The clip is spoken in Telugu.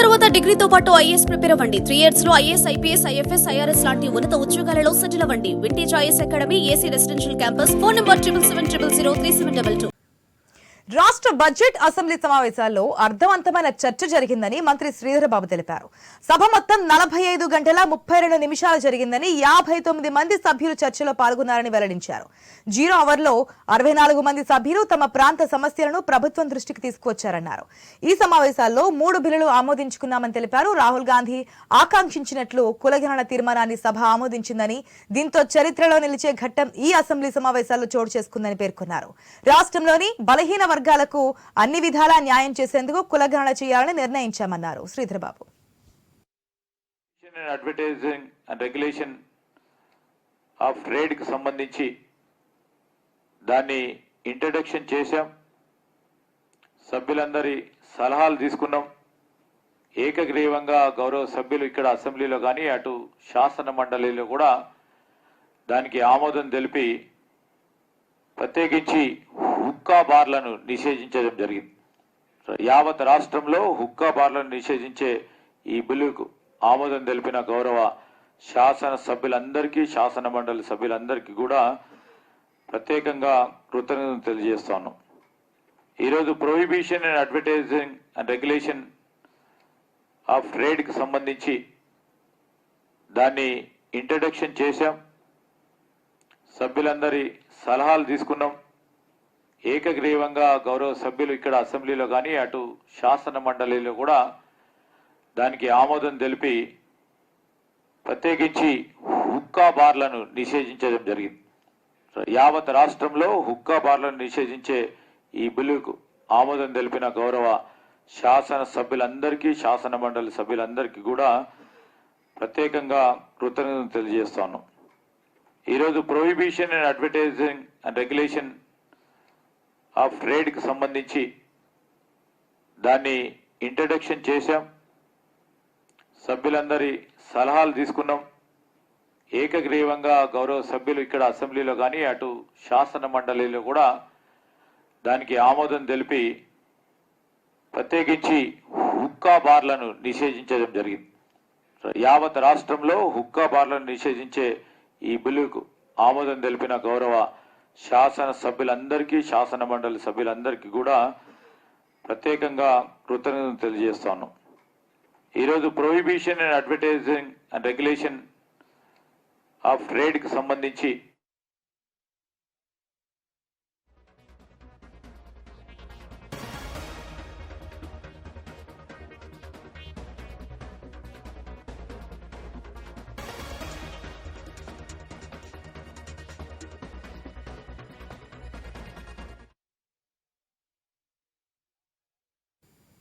తర్వాత డిగ్రీతో పాటు ఐఏఎస్ ప్రిపేర్ అవ్వండి. త్రీ ఇయర్స్లో ఐఏఎస్ ఐపీఎస్ ఐఎఫ్ఎస్ ఐఆర్ఎస్ లాంటి ఉన్నత ఉద్యోగాలలో సెటిల్ అవ్వండి. Vintage IAS academy AC residential campus phone number triple seven triple zero three seven double two రాష్ట్ర బడ్జెట్ అసెంబ్లీ సమావేశాల్లో అర్థవంతమైన చర్చ జరిగిందని మంత్రి శ్రీధరబాబు తెలిపారు. సభ మొత్తం నలభై ఐదు గంటల ముప్పై రెండు నిమిషాలు జరిగిందని యాభై తొమ్మిది మంది సభ్యులు చర్చలో పాల్గొన్నారని వెల్లడించారు. జీరో అవర్లో అరవై నాలుగు మంది సభ్యులు తమ ప్రాంత సమస్యలను ప్రభుత్వం దృష్టికి తీసుకువచ్చారన్నారు. ఈ సమావేశాల్లో మూడు బిల్లులు ఆమోదించుకున్నామని తెలిపారు. రాహుల్ గాంధీ ఆకాంక్షించినట్లు కులగణన తీర్మానాన్ని సభ ఆమోదించిందని దీంతో చరిత్రలో నిలిచే ఘట్టం ఈ అసెంబ్లీ సమావేశాల్లో చోటు చేసుకుందని పేర్కొన్నారు. రాష్ట్రంలోని బలహీన వర్గాలకు అన్ని విధాలా న్యాయం చేసేందుకు కులగణన చేయాలని నిర్ణయించామన్నారు Sridhar Babu advertising and regulation of ట్రేడ్కి సంబంధించి దాన్ని ఇంట్రడక్షన్ చేశాం. సభ్యులందరి సలహాలు తీసుకున్నాం. ఏకగ్రీవంగా గౌరవ సభ్యులు ఇక్కడ అసెంబ్లీలో కానీ అటు శాసన మండలిలో కూడా దానికి ఆమోదం తెలిపి ప్రత్యేకించి హుక్కా బార్లను నిషేధించడం జరిగింది. యావత్ రాష్ట్రంలో హుక్కా బార్లను నిషేధించే ఈ బిల్లుకు ఆమోదం తెలిపిన గౌరవ శాసన సభ్యులందరికీ శాసన మండలి సభ్యులందరికీ కూడా ప్రత్యేకంగా కృతజ్ఞతలు తెలియజేస్తాను ఈరోజు prohibition and advertising and regulation of ట్రేడ్కి సంబంధించి దాన్ని ఇంట్రడక్షన్ చేశాం. సభ్యులందరి సలహాలు తీసుకున్నాం. ఏకగ్రీవంగా గౌరవ సభ్యులు ఇక్కడ అసెంబ్లీలో కానీ అటు శాసన మండలిలో కూడా దానికి ఆమోదం తెలిపి ప్రత్యేకించి హుక్కా బార్లను నిషేధించడం జరిగింది. యావత్ రాష్ట్రంలో హుక్కా బార్లను నిషేధించే ఈ బిల్లుకు ఆమోదం తెలిపిన గౌరవ శాసన సభ్యులందరికీ శాసన మండలి సభ్యులందరికీ కూడా ప్రత్యేకంగా కృతజ్ఞతలు తెలియజేస్తాను ఈరోజు prohibition and advertising and regulation of ట్రేడ్కి సంబంధించి దాన్ని ఇంట్రడక్షన్ చేశాం. సభ్యులందరి సలహాలు తీసుకున్నాం. ఏకగ్రీవంగా గౌరవ సభ్యులు ఇక్కడ అసెంబ్లీలో కానీ అటు శాసన మండలిలో కూడా దానికి ఆమోదం తెలిపి ప్రత్యేకించి హుక్కా బార్లను నిషేధించడం జరిగింది. యావత్ రాష్ట్రంలో హుక్కా బార్లను నిషేధించే ఈ బిల్లుకు ఆమోదం తెలిపిన గౌరవ శాసన సభ్యులందరికీ శాసన మండలి సభ్యులందరికీ కూడా ప్రత్యేకంగా కృతజ్ఞతలు తెలియజేస్తాను. ఈరోజు prohibition and advertising and regulation of ట్రేడ్కి సంబంధించి